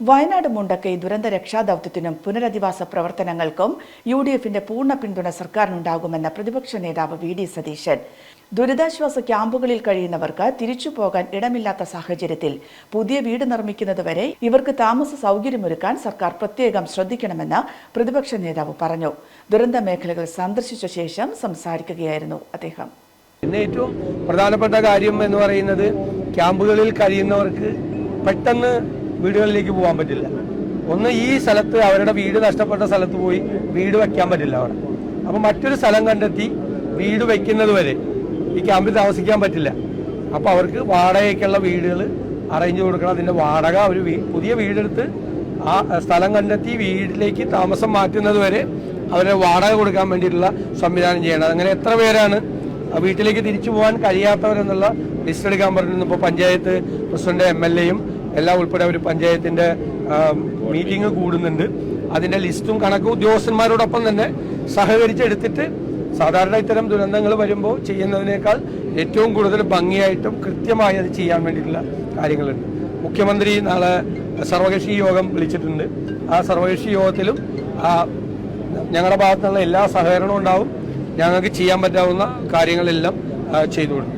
വയനാട് മുണ്ടക്കൈ ദുരന്ത രക്ഷാദൌത്യത്തിനും പുനരധിവാസ പ്രവർത്തനങ്ങൾക്കും യു ഡി എഫിന്റെ പൂർണ പിന്തുണ സർക്കാരിനുണ്ടാകുമെന്ന പ്രതിപക്ഷ നേതാവ് വി ഡി സതീശൻ. ദുരിതാശ്വാസ ക്യാമ്പുകളിൽ കഴിയുന്നവർക്ക് തിരിച്ചു പോകാൻ ഇടമില്ലാത്ത സാഹചര്യത്തിൽ പുതിയ വീട് നിർമ്മിക്കുന്നതുവരെ ഇവർക്ക് താമസ സൗകര്യമൊരുക്കാൻ സർക്കാർ പ്രത്യേകം ശ്രദ്ധിക്കണമെന്ന് പ്രതിപക്ഷ നേതാവ് പറഞ്ഞു. ദുരന്ത മേഖലകൾ സന്ദർശിച്ച ശേഷം സംസാരിക്കുകയായിരുന്നു അദ്ദേഹം. പിന്നെ ഏറ്റവും പ്രധാനപ്പെട്ട കാര്യം എന്ന് പറയുന്നത് ക്യാമ്പുകളിൽ കഴിയുന്നവർക്ക് പെട്ടെന്ന് വീടുകളിലേക്ക് പോകാൻ പറ്റില്ല. ഒന്ന് ഈ സ്ഥലത്ത് അവരുടെ വീട് നഷ്ടപ്പെട്ട സ്ഥലത്ത് പോയി വീട് വയ്ക്കാൻ പറ്റില്ല അവിടെ. അപ്പം മറ്റൊരു സ്ഥലം കണ്ടെത്തി വീട് വയ്ക്കുന്നത് വരെ ഈ ക്യാമ്പിൽ താമസിക്കാൻ പറ്റില്ല. അപ്പോൾ അവർക്ക് വാടകയ്ക്കുള്ള വീടുകൾ അറേഞ്ച് കൊടുക്കണം. അതിന്റെ വാടക അവർ പുതിയ വീടെടുത്ത് ആ സ്ഥലം കണ്ടെത്തി വീട്ടിലേക്ക് താമസം മാറ്റുന്നത് വരെ അവരെ വാടക കൊടുക്കാൻ വേണ്ടിയിട്ടുള്ള സംവിധാനം ചെയ്യണം. അങ്ങനെ എത്ര പേരാണ് വീട്ടിലേക്ക് തിരിച്ചു പോകാൻ കഴിയാത്തവരെന്നുള്ള ലിസ്റ്റ് എടുക്കാൻ പറഞ്ഞിരുന്നു. ഇപ്പോൾ പഞ്ചായത്ത് പ്രസിഡന്റ് എം എൽ എയും എല്ലാം ഉൾപ്പെടെ ഒരു പഞ്ചായത്തിന്റെ മീറ്റിംഗ് കൂടുന്നുണ്ട്. അതിന്റെ ലിസ്റ്റും കണക്കും ഉദ്യോഗസ്ഥന്മാരോടൊപ്പം തന്നെ സഹകരിച്ചെടുത്തിട്ട് സാധാരണ ഇത്തരം ദുരന്തങ്ങൾ വരുമ്പോൾ ചെയ്യുന്നതിനേക്കാൾ ഏറ്റവും കൂടുതൽ ഭംഗിയായിട്ടും കൃത്യമായി അത് ചെയ്യാൻ വേണ്ടിയിട്ടുള്ള കാര്യങ്ങളുണ്ട്. മുഖ്യമന്ത്രി നാളെ സർവകക്ഷി യോഗം വിളിച്ചിട്ടുണ്ട്. ആ സർവകക്ഷി യോഗത്തിലും ഞങ്ങളുടെ ഭാഗത്തുനിന്നുള്ള എല്ലാ സഹകരണവും ഉണ്ടാവും. ഞങ്ങൾക്ക് ചെയ്യാൻ പറ്റാവുന്ന കാര്യങ്ങളെല്ലാം ചെയ്തു കൊടുക്കും